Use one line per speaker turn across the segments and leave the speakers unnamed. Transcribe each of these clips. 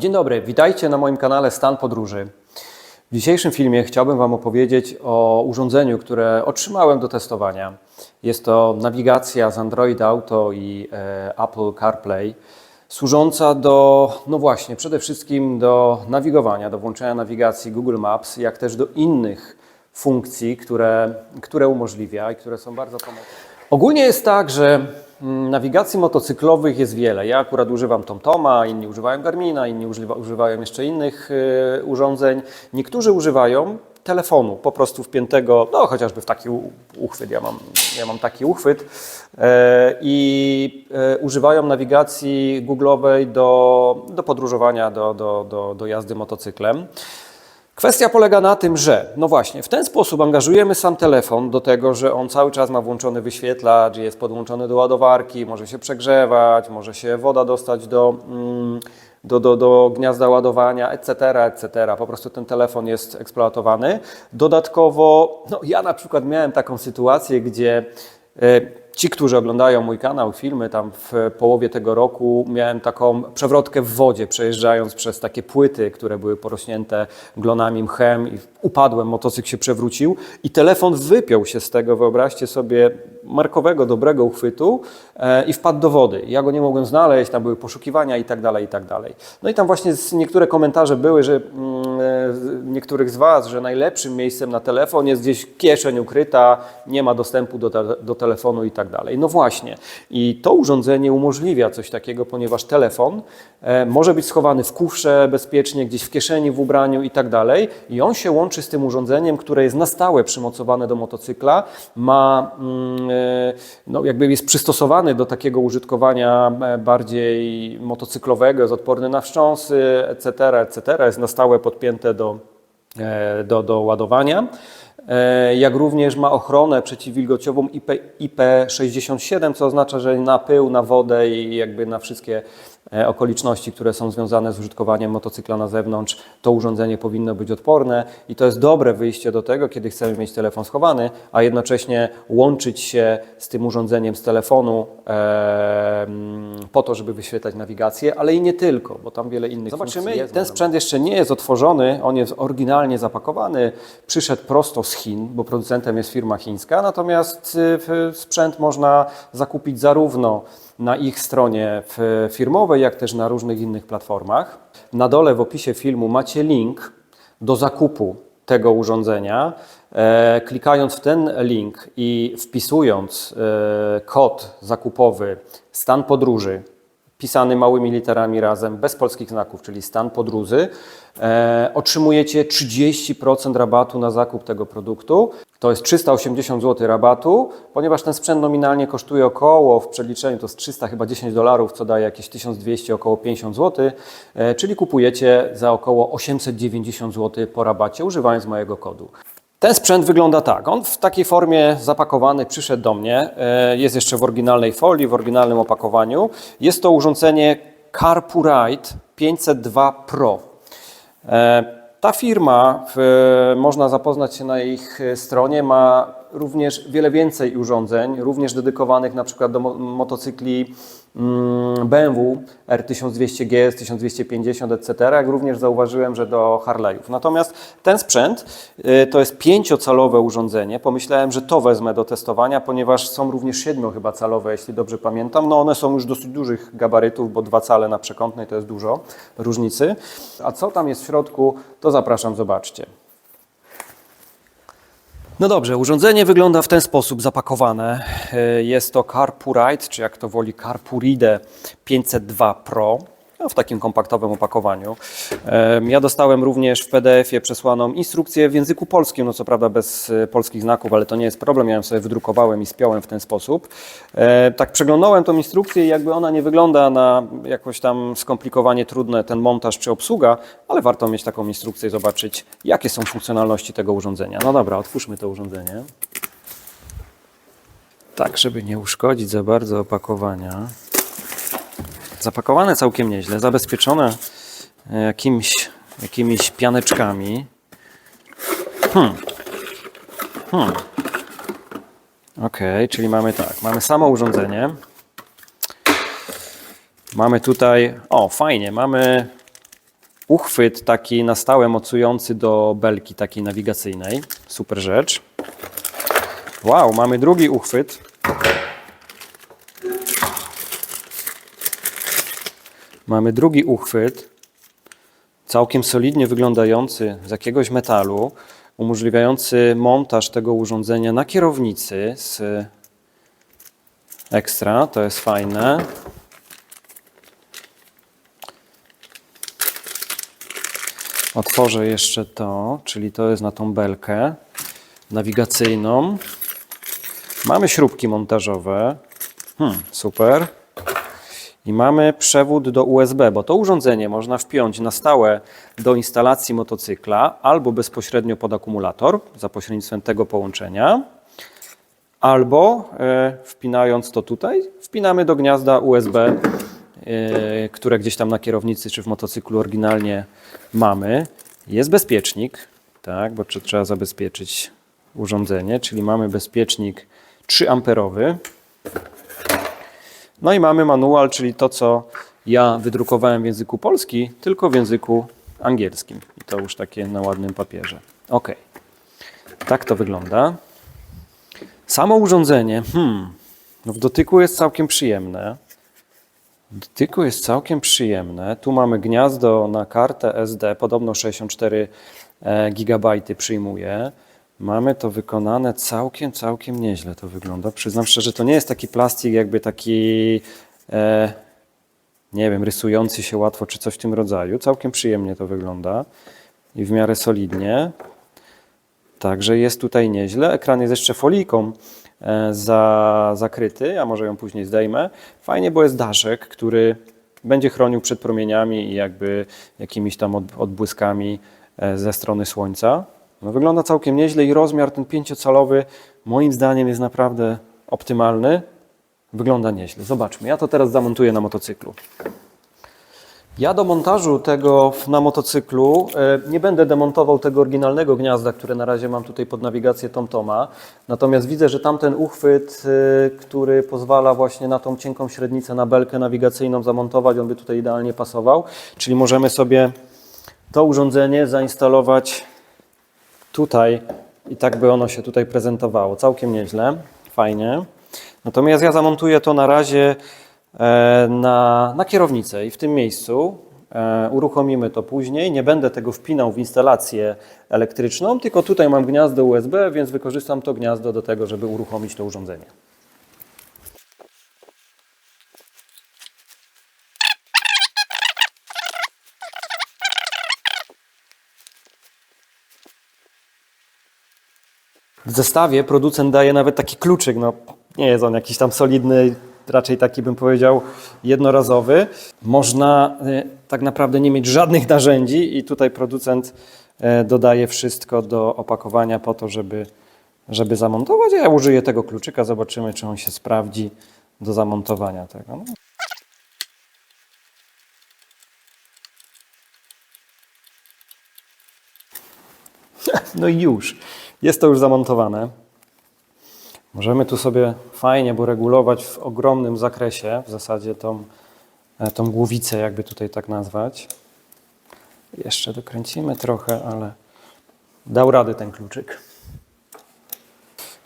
Dzień dobry, witajcie na moim kanale Stan Podróży. W dzisiejszym filmie chciałbym Wam opowiedzieć o urządzeniu, które otrzymałem do testowania. Jest to nawigacja z Android Auto i e, Apple CarPlay, służąca do, no właśnie, przede wszystkim do nawigowania, do włączenia nawigacji Google Maps, jak też do innych funkcji, które, które umożliwia i które są bardzo pomocne. Ogólnie jest tak, że nawigacji motocyklowych jest wiele. Ja akurat używam TomToma, inni używają Garmina, inni używa, używają jeszcze innych y, urządzeń. Niektórzy używają telefonu po prostu wpiętego, no chociażby w taki uchwyt, ja mam, ja mam taki uchwyt e, i e, używają nawigacji Google'owej do, do podróżowania, do, do, do, do jazdy motocyklem. Kwestia polega na tym, że no właśnie, w ten sposób angażujemy sam telefon do tego, że on cały czas ma włączony wyświetlacz, jest podłączony do ładowarki, może się przegrzewać, może się woda dostać do, mm, do, do, do gniazda ładowania, etc., etc. Po prostu ten telefon jest eksploatowany. Dodatkowo, no ja na przykład miałem taką sytuację, gdzie e, Ci, którzy oglądają mój kanał, filmy, tam w połowie tego roku miałem taką przewrotkę w wodzie, przejeżdżając przez takie płyty, które były porośnięte glonami, mchem i upadłem, motocykl się przewrócił i telefon wypiął się z tego, wyobraźcie sobie, markowego, dobrego uchwytu e, i wpadł do wody. Ja go nie mogłem znaleźć, tam były poszukiwania i tak dalej, i tak dalej. No i tam właśnie niektóre komentarze były, że mm, e, niektórych z Was, że najlepszym miejscem na telefon jest gdzieś kieszeń ukryta, nie ma dostępu do, te, do telefonu i tak dalej. No właśnie. I to urządzenie umożliwia coś takiego, ponieważ telefon e, może być schowany w kufrze bezpiecznie, gdzieś w kieszeni, w ubraniu i tak dalej. I on się łączy z tym urządzeniem, które jest na stałe przymocowane do motocykla, ma, mm, no jakby jest przystosowany do takiego użytkowania e, bardziej motocyklowego, jest odporny na wstrząsy, etc., etc., jest na stałe podpięte do, e, do, do ładowania. E, Jak również ma ochronę przeciwwilgociową IP, IP67, co oznacza, że na pył, na wodę i jakby na wszystkie okoliczności, które są związane z użytkowaniem motocykla na zewnątrz, to urządzenie powinno być odporne i to jest dobre wyjście do tego, kiedy chcemy mieć telefon schowany, a jednocześnie łączyć się z tym urządzeniem z telefonu e, po to, żeby wyświetlać nawigację, ale i nie tylko, bo tam wiele innych
Zobaczymy,
jest.
ten
sprzęt jeszcze nie jest otworzony, on jest oryginalnie zapakowany, przyszedł prosto z Chin, bo producentem jest firma chińska, natomiast y, sprzęt można zakupić zarówno na ich stronie w- firmowej, jak też na różnych innych platformach. Na dole w opisie filmu macie link do zakupu tego urządzenia. E, klikając w ten link i wpisując e, kod zakupowy stan podróży, pisany małymi literami razem, bez polskich znaków, czyli stan podróży, e, otrzymujecie 30% rabatu na zakup tego produktu. To jest 380 zł rabatu, ponieważ ten sprzęt nominalnie kosztuje około, w przeliczeniu to jest 300 chyba 10 dolarów, co daje jakieś 1200, około 50 zł, e, czyli kupujecie za około 890 zł po rabacie, używając mojego kodu. Ten sprzęt wygląda tak. On w takiej formie zapakowany przyszedł do mnie. E, Jest jeszcze w oryginalnej folii, w oryginalnym opakowaniu. Jest to urządzenie Carpurite 502 Pro. Ta firma, w, można zapoznać się na ich e, stronie, ma również wiele więcej urządzeń, również dedykowanych na przykład do mo- motocykli BMW R1200GS, 1250, etc., jak również zauważyłem, że do Harley'ów. Natomiast ten sprzęt y, to jest pięciocalowe urządzenie. Pomyślałem, że to wezmę do testowania, ponieważ są również siedmiu chyba calowe, jeśli dobrze pamiętam. No one są już dosyć dużych gabarytów, bo dwa cale na przekątnej to jest dużo różnicy. A co tam jest w środku, to zapraszam, zobaczcie. No dobrze, urządzenie wygląda w ten sposób zapakowane. E, Jest to Carpurite, czy jak to woli Carpuride 502 Pro. W takim kompaktowym opakowaniu. Ja dostałem również w PDF-ie przesłaną instrukcję w języku polskim, no co prawda bez e, polskich znaków, ale to nie jest problem, ja ją sobie wydrukowałem i spiąłem w ten sposób. E, Tak przeglądałem tą instrukcję i jakby ona nie wygląda na jakoś tam skomplikowanie trudne ten montaż czy obsługa, ale warto mieć taką instrukcję i zobaczyć, jakie są funkcjonalności tego urządzenia. No dobra, otwórzmy to urządzenie. Tak, żeby nie uszkodzić za bardzo opakowania. Zapakowane całkiem nieźle, zabezpieczone e, jakimiś, jakimiś pianeczkami. Hmm. Hmm. Ok, czyli mamy tak, mamy samo urządzenie. Mamy tutaj, o fajnie, mamy uchwyt taki na stałe mocujący do belki takiej nawigacyjnej. Super rzecz. Wow, mamy drugi uchwyt. Mamy drugi uchwyt, całkiem solidnie wyglądający z jakiegoś metalu, umożliwiający montaż tego urządzenia na kierownicy z ekstra. To jest fajne. Otworzę jeszcze to, czyli to jest na tą belkę nawigacyjną. Mamy śrubki montażowe. Hmm, super. I mamy przewód do USB, bo to urządzenie można wpiąć na stałe do instalacji motocykla albo bezpośrednio pod akumulator za pośrednictwem tego połączenia, albo e, wpinając to tutaj, wpinamy do gniazda USB, e, które gdzieś tam na kierownicy czy w motocyklu oryginalnie mamy. Jest bezpiecznik, tak, bo tr- trzeba zabezpieczyć urządzenie, czyli mamy bezpiecznik 3 amperowy. No i mamy manual, czyli to, co ja wydrukowałem w języku polski, tylko w języku angielskim. I to już takie na ładnym papierze. Ok. Tak to wygląda. Samo urządzenie, hmm, no w dotyku jest całkiem przyjemne. W dotyku jest całkiem przyjemne. Tu mamy gniazdo na kartę SD, podobno 64 GB przyjmuje. Mamy to wykonane całkiem, całkiem nieźle to wygląda. Przyznam szczerze, to nie jest taki plastik jakby taki, e, nie wiem, rysujący się łatwo czy coś w tym rodzaju. Całkiem przyjemnie to wygląda i w miarę solidnie. Także jest tutaj nieźle. Ekran jest jeszcze folijką e, za, zakryty, a może ją później zdejmę. Fajnie, bo jest daszek, który będzie chronił przed promieniami i jakby jakimiś tam od, odbłyskami e, ze strony słońca. No, wygląda całkiem nieźle i rozmiar ten pięciocalowy moim zdaniem jest naprawdę optymalny. Wygląda nieźle. Zobaczmy. Ja to teraz zamontuję na motocyklu. Ja do montażu tego na motocyklu e, nie będę demontował tego oryginalnego gniazda, które na razie mam tutaj pod nawigację TomToma. Natomiast widzę, że tamten uchwyt, e, który pozwala właśnie na tą cienką średnicę na belkę nawigacyjną zamontować, on by tutaj idealnie pasował. Czyli możemy sobie to urządzenie zainstalować tutaj i tak by ono się tutaj prezentowało. Całkiem nieźle, fajnie. Natomiast ja zamontuję to na razie e, na, na kierownicę i w tym miejscu e, uruchomimy to później. Nie będę tego wpinał w instalację elektryczną, tylko tutaj mam gniazdo USB, więc wykorzystam to gniazdo do tego, żeby uruchomić to urządzenie. W zestawie producent daje nawet taki kluczyk. No, nie jest on jakiś tam solidny, raczej taki bym powiedział jednorazowy. Można y, tak naprawdę nie mieć żadnych narzędzi i tutaj producent e, dodaje wszystko do opakowania po to, żeby, żeby zamontować. Ja użyję tego kluczyka, zobaczymy, czy on się sprawdzi do zamontowania tego. No. No i już. Jest to już zamontowane. Możemy tu sobie fajnie, bo regulować w ogromnym zakresie, w zasadzie tą, e, tą głowicę, jakby tutaj tak nazwać. Jeszcze dokręcimy trochę, ale dał radę ten kluczyk.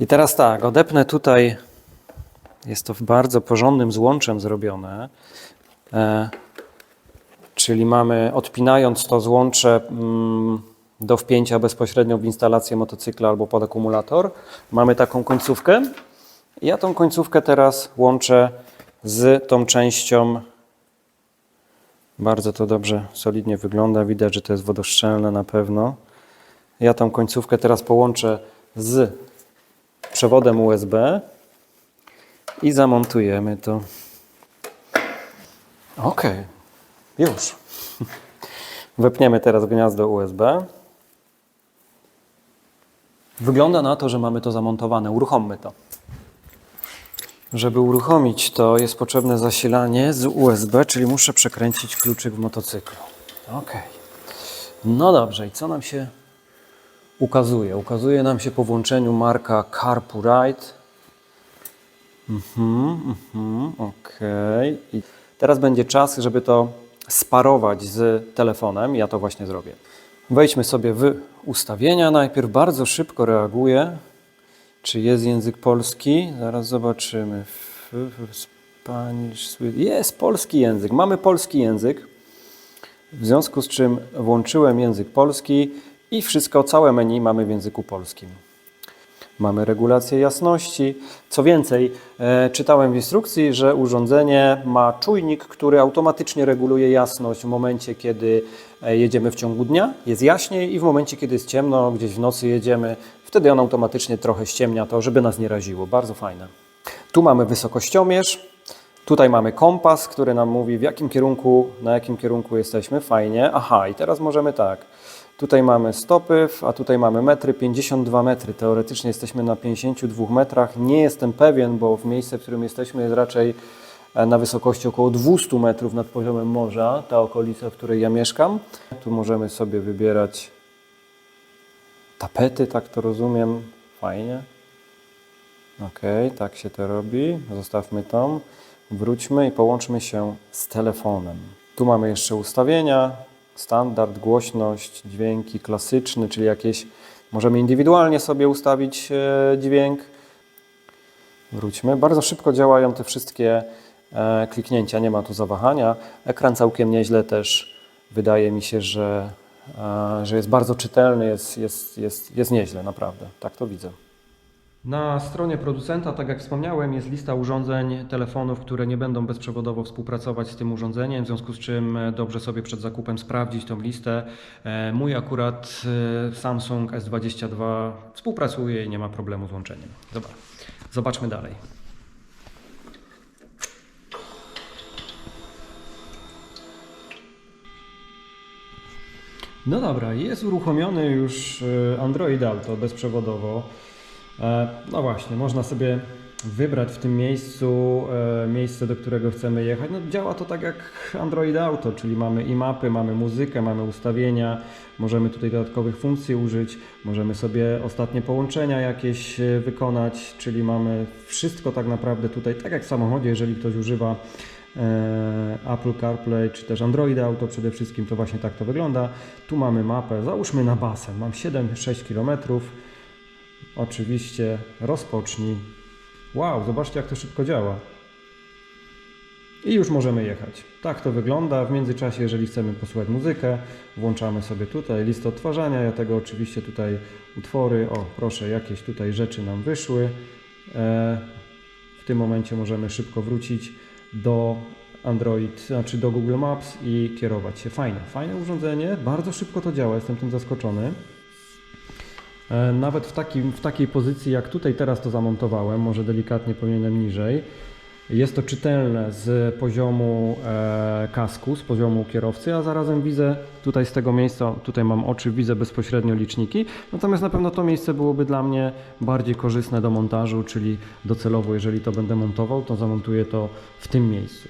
I teraz tak, odepnę tutaj, jest to w bardzo porządnym złączem zrobione. E, Czyli mamy, odpinając to złącze mm, do wpięcia bezpośrednio w instalację motocykla albo pod akumulator, mamy taką końcówkę. Ja tą końcówkę teraz łączę z tą częścią. Bardzo to dobrze, solidnie wygląda. Widać, że to jest wodoszczelne na pewno. Ja tą końcówkę teraz połączę z przewodem USB i zamontujemy to. Ok, już. Wepniemy teraz gniazdo USB. Wygląda na to, że mamy to zamontowane. Uruchommy to. Żeby uruchomić to, jest potrzebne zasilanie z USB, czyli muszę przekręcić kluczyk w motocyklu. Ok. No dobrze, i co nam się ukazuje? Ukazuje nam się po włączeniu marka Carpurite. Mhm, mhm, okej. I teraz będzie czas, żeby to sparować z telefonem. Ja to właśnie zrobię. Wejdźmy sobie w ustawienia. Najpierw bardzo szybko reaguje, czy jest język polski. Zaraz zobaczymy. Jest polski język. Mamy polski język. W związku z czym włączyłem język polski i wszystko, całe menu mamy w języku polskim. Mamy regulację jasności. Co więcej, e, czytałem w instrukcji, że urządzenie ma czujnik, który automatycznie reguluje jasność w momencie, kiedy e, jedziemy w ciągu dnia, jest jaśniej i w momencie, kiedy jest ciemno, gdzieś w nocy jedziemy, wtedy on automatycznie trochę ściemnia to, żeby nas nie raziło. Bardzo fajne. Tu mamy wysokościomierz. Tutaj mamy kompas, który nam mówi w jakim kierunku, na jakim kierunku jesteśmy. Fajnie. Aha, i teraz możemy tak. Tutaj mamy stopy, a tutaj mamy metry, 52 metry. Teoretycznie jesteśmy na 52 metrach. Nie jestem pewien, bo w miejsce, w którym jesteśmy jest raczej e, na wysokości około 200 metrów nad poziomem morza, ta okolica, w której ja mieszkam. Tu możemy sobie wybierać tapety, tak to rozumiem. Fajnie. Okej, tak się to robi. Zostawmy tą. Wróćmy i połączmy się z telefonem. Tu mamy jeszcze ustawienia, standard, głośność, dźwięki klasyczny, czyli jakieś możemy indywidualnie sobie ustawić e, dźwięk. Wróćmy. Bardzo szybko działają te wszystkie e, kliknięcia, nie ma tu zawahania. Ekran całkiem nieźle też wydaje mi się, że, e, że jest bardzo czytelny, jest, jest, jest, jest nieźle, naprawdę. Tak to widzę. Na stronie producenta, tak jak wspomniałem, jest lista urządzeń, telefonów, które nie będą bezprzewodowo współpracować z tym urządzeniem, w związku z czym e, dobrze sobie przed zakupem sprawdzić tą listę. E, Mój akurat e, Samsung S22 współpracuje i nie ma problemu z łączeniem. Dobra, zobaczmy dalej. No dobra, jest uruchomiony już Android Auto bezprzewodowo. E, No właśnie, można sobie wybrać w tym miejscu e, miejsce, do którego chcemy jechać. No, działa to tak jak Android Auto, czyli mamy i mapy, mamy muzykę, mamy ustawienia, możemy tutaj dodatkowych funkcji użyć, możemy sobie ostatnie połączenia jakieś e, wykonać, czyli mamy wszystko tak naprawdę tutaj, tak jak w samochodzie, jeżeli ktoś używa Apple CarPlay czy też Android Auto przede wszystkim, to właśnie tak to wygląda. Tu mamy mapę, załóżmy na basen, mam 7-6 km. Oczywiście rozpocznij. Wow, zobaczcie jak to szybko działa. I już możemy jechać. Tak to wygląda. W międzyczasie, jeżeli chcemy posłuchać muzykę, włączamy sobie tutaj listę odtwarzania. Ja tego oczywiście tutaj utwory. O, proszę, jakieś tutaj rzeczy nam wyszły. E, w tym momencie możemy szybko wrócić do Android, znaczy do Google Maps i kierować się. Fajne, fajne urządzenie. Bardzo szybko to działa, jestem tym zaskoczony. E, Nawet w, takim, w takiej pozycji, jak tutaj teraz to zamontowałem, może delikatnie powinienem niżej, jest to czytelne z poziomu e, kasku, z poziomu kierowcy, a zarazem widzę tutaj z tego miejsca, tutaj mam oczy, widzę bezpośrednio liczniki. Natomiast na pewno to miejsce byłoby dla mnie bardziej korzystne do montażu, czyli docelowo, jeżeli to będę montował, to zamontuję to w tym miejscu.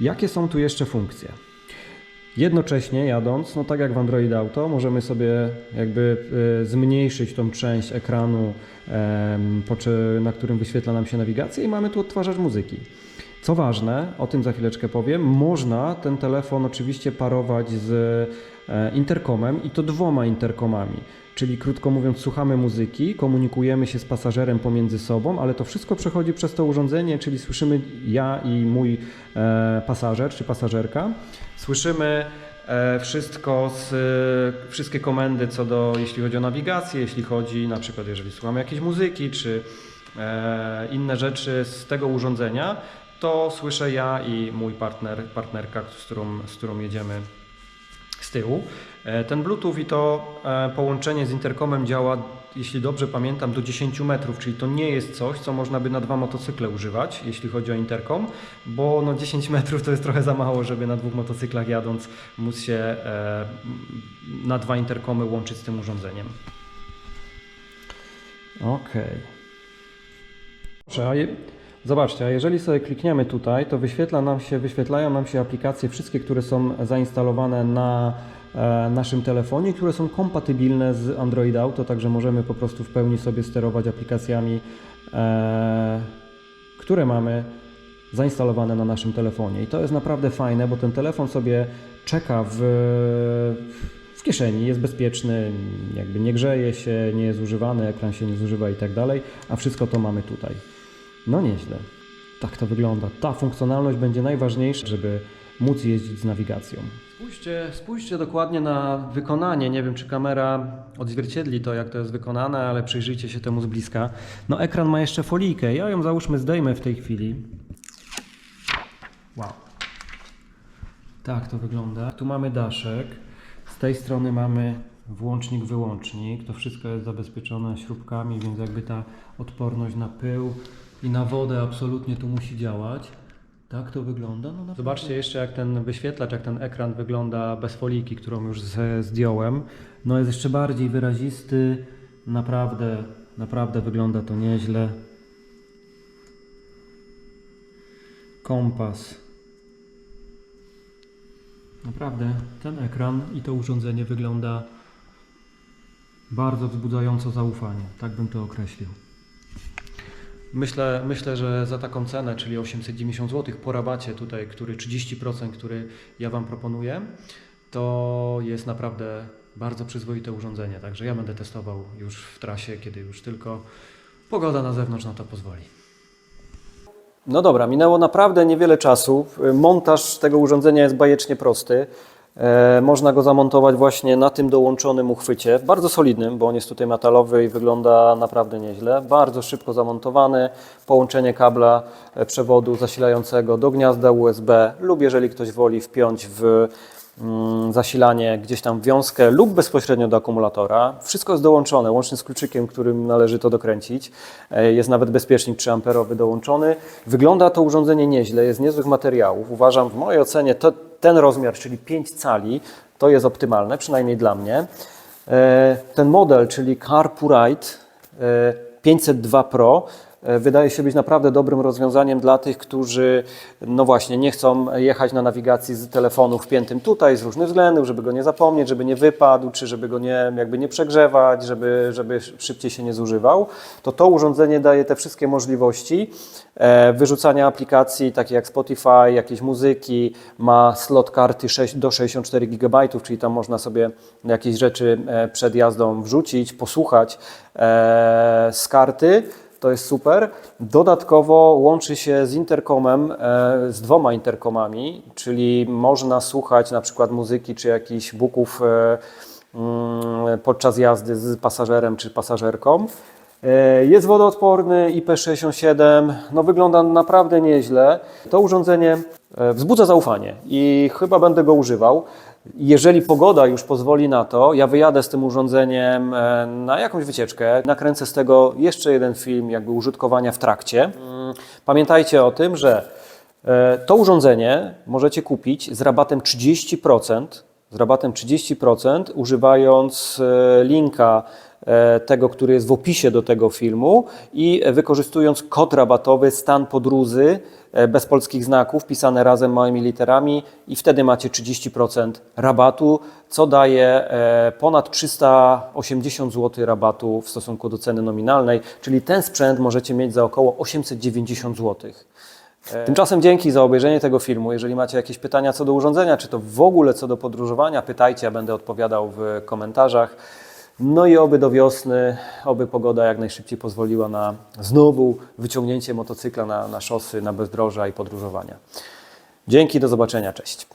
Jakie są tu jeszcze funkcje? Jednocześnie jadąc, no tak jak w Android Auto, możemy sobie jakby e, zmniejszyć tą część ekranu, na którym wyświetla nam się nawigacja i mamy tu odtwarzacz muzyki. Co ważne, o tym za chwileczkę powiem, można ten telefon oczywiście parować z e, interkomem i to dwoma interkomami. Czyli krótko mówiąc, słuchamy muzyki, komunikujemy się z pasażerem pomiędzy sobą, ale to wszystko przechodzi przez to urządzenie, czyli słyszymy ja i mój e, pasażer czy pasażerka. Słyszymy e, wszystko z, wszystkie komendy co do, jeśli chodzi o nawigację, jeśli chodzi na przykład, jeżeli słuchamy jakiejś muzyki czy inne rzeczy z tego urządzenia, to słyszę ja i mój partner, partnerka, z którą, z którą jedziemy z tyłu. E, Ten Bluetooth i to e, połączenie z interkomem działa, jeśli dobrze pamiętam, do 10 metrów, czyli to nie jest coś, co można by na dwa motocykle używać, jeśli chodzi o interkom, bo no 10 metrów to jest trochę za mało, żeby na dwóch motocyklach jadąc móc się e, na dwa interkomy łączyć z tym urządzeniem. Okej. Je, zobaczcie, a jeżeli sobie klikniemy tutaj, to wyświetla nam się, wyświetlają nam się aplikacje wszystkie, które są zainstalowane na e, naszym telefonie, które są kompatybilne z Android Auto, także możemy po prostu w pełni sobie sterować aplikacjami, e, które mamy zainstalowane na naszym telefonie. I to jest naprawdę fajne, bo ten telefon sobie czeka w, w kieszeni, jest bezpieczny, jakby nie grzeje się, nie jest używany, ekran się nie zużywa i tak dalej, a wszystko to mamy tutaj. No nieźle. Tak to wygląda. Ta funkcjonalność będzie najważniejsza, żeby móc jeździć z nawigacją. Spójrzcie, spójrzcie dokładnie na wykonanie. Nie wiem, czy kamera odzwierciedli to, jak to jest wykonane, ale przyjrzyjcie się temu z bliska. No ekran ma jeszcze folijkę. Ja ją załóżmy zdejmę w tej chwili. Wow. Tak to wygląda. Tu mamy daszek. Z tej strony mamy włącznik, wyłącznik. To wszystko jest zabezpieczone śrubkami, więc jakby ta odporność na pył i na wodę absolutnie tu musi działać. Tak to wygląda. No. Zobaczcie jeszcze jak ten wyświetlacz, jak ten ekran wygląda bez foliki, którą już zdjąłem. No jest jeszcze bardziej wyrazisty. Naprawdę, naprawdę wygląda to nieźle. Kompas. Naprawdę ten ekran i to urządzenie wygląda bardzo wzbudzająco zaufanie. Tak bym to określił. Myślę, myślę, że za taką cenę, czyli 890 zł po rabacie tutaj, który 30%, który ja Wam proponuję, to jest naprawdę bardzo przyzwoite urządzenie. Także ja będę testował już w trasie, kiedy już tylko pogoda na zewnątrz na to pozwoli. No dobra, minęło naprawdę niewiele czasu. Montaż tego urządzenia jest bajecznie prosty. E, można go zamontować właśnie na tym dołączonym uchwycie, bardzo solidnym, bo on jest tutaj metalowy i wygląda naprawdę nieźle. Bardzo szybko zamontowany, połączenie kabla e, przewodu zasilającego do gniazda USB lub jeżeli ktoś woli wpiąć w mm, zasilanie gdzieś tam wiązkę lub bezpośrednio do akumulatora. Wszystko jest dołączone, łącznie z kluczykiem, którym należy to dokręcić. E, Jest nawet bezpiecznik 3 amperowy dołączony. Wygląda to urządzenie nieźle, jest z niezłych materiałów. Uważam, w mojej ocenie to, ten rozmiar, czyli 5 cali, to jest optymalne, przynajmniej dla mnie. E, Ten model, czyli Carpurite e, 502 Pro, e, wydaje się być naprawdę dobrym rozwiązaniem dla tych, którzy no właśnie nie chcą jechać na nawigacji z telefonu wpiętym tutaj z różnych względów, żeby go nie zapomnieć, żeby nie wypadł, czy żeby go nie, jakby nie przegrzewać, żeby, żeby szybciej się nie zużywał. To to urządzenie daje te wszystkie możliwości e, wyrzucania aplikacji takie jak Spotify, jakieś muzyki, ma slot karty 6, do 64 GB, czyli tam można sobie jakieś rzeczy e, przed jazdą wrzucić, posłuchać e, z karty. To jest super. Dodatkowo łączy się z interkomem, e, z dwoma interkomami, czyli można słuchać na przykład muzyki czy jakichś buków e, mm, podczas jazdy z pasażerem czy pasażerką. E, Jest wodoodporny, IP67, no wygląda naprawdę nieźle. To urządzenie wzbudza zaufanie i chyba będę go używał. Jeżeli pogoda już pozwoli na to, ja wyjadę z tym urządzeniem e, na jakąś wycieczkę, nakręcę z tego jeszcze jeden film jakby użytkowania w trakcie. Mm, Pamiętajcie o tym, że e, to urządzenie możecie kupić z rabatem 30%, z rabatem 30%, używając e, linka e, tego, który jest w opisie do tego filmu i wykorzystując kod rabatowy stan podróży e, bez polskich znaków, pisane razem małymi literami i wtedy macie 30% rabatu, co daje e, ponad 380 zł rabatu w stosunku do ceny nominalnej, czyli ten sprzęt możecie mieć za około 890 zł. Tymczasem dzięki za obejrzenie tego filmu. Jeżeli macie jakieś pytania co do urządzenia, czy to w ogóle co do podróżowania, pytajcie, ja będę odpowiadał w komentarzach. No i oby do wiosny, oby pogoda jak najszybciej pozwoliła na znowu wyciągnięcie motocykla na, na szosy, na bezdroża i podróżowania. Dzięki, do zobaczenia, cześć.